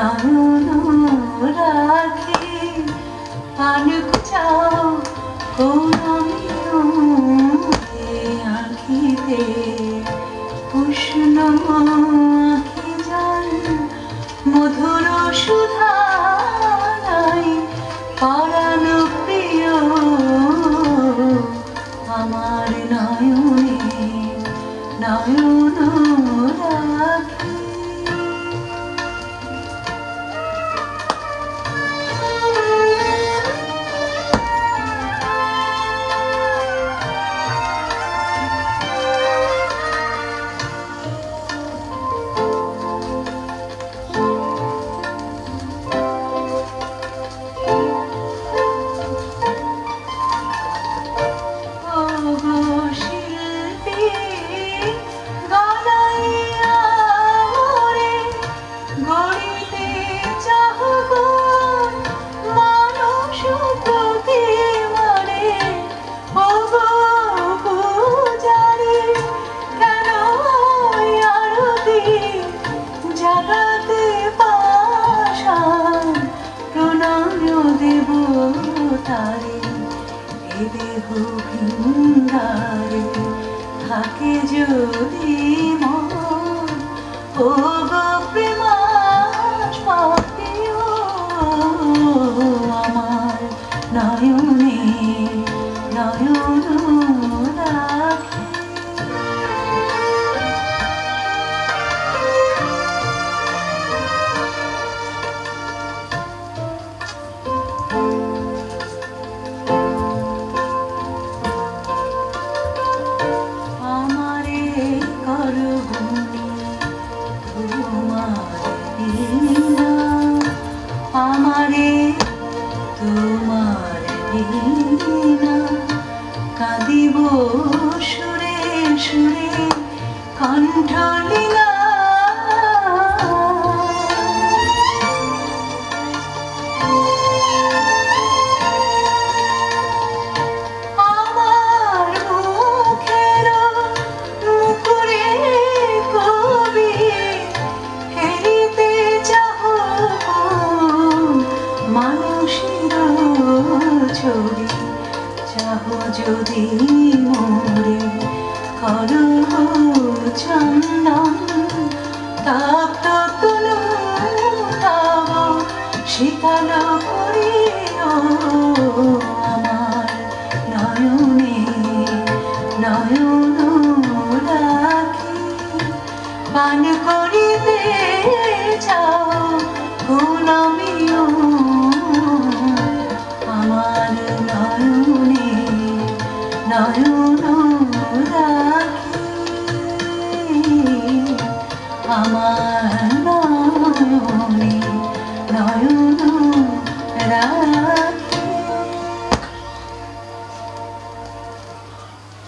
নয়ন রাখি আনুক চাও করণীয় তারে এ দেহ ভিন্দারে থাকে যদি মন। ও আমার নয়নে নয়ন আমারে কাঁদিব সুরে সুরে কণ্ঠলীলা যদি মোরে কর চন্দন তাপ্ত শীতল করিও আমার নয়নে নয়ন রাখি পান করিতে আমার নয়নে নয়ন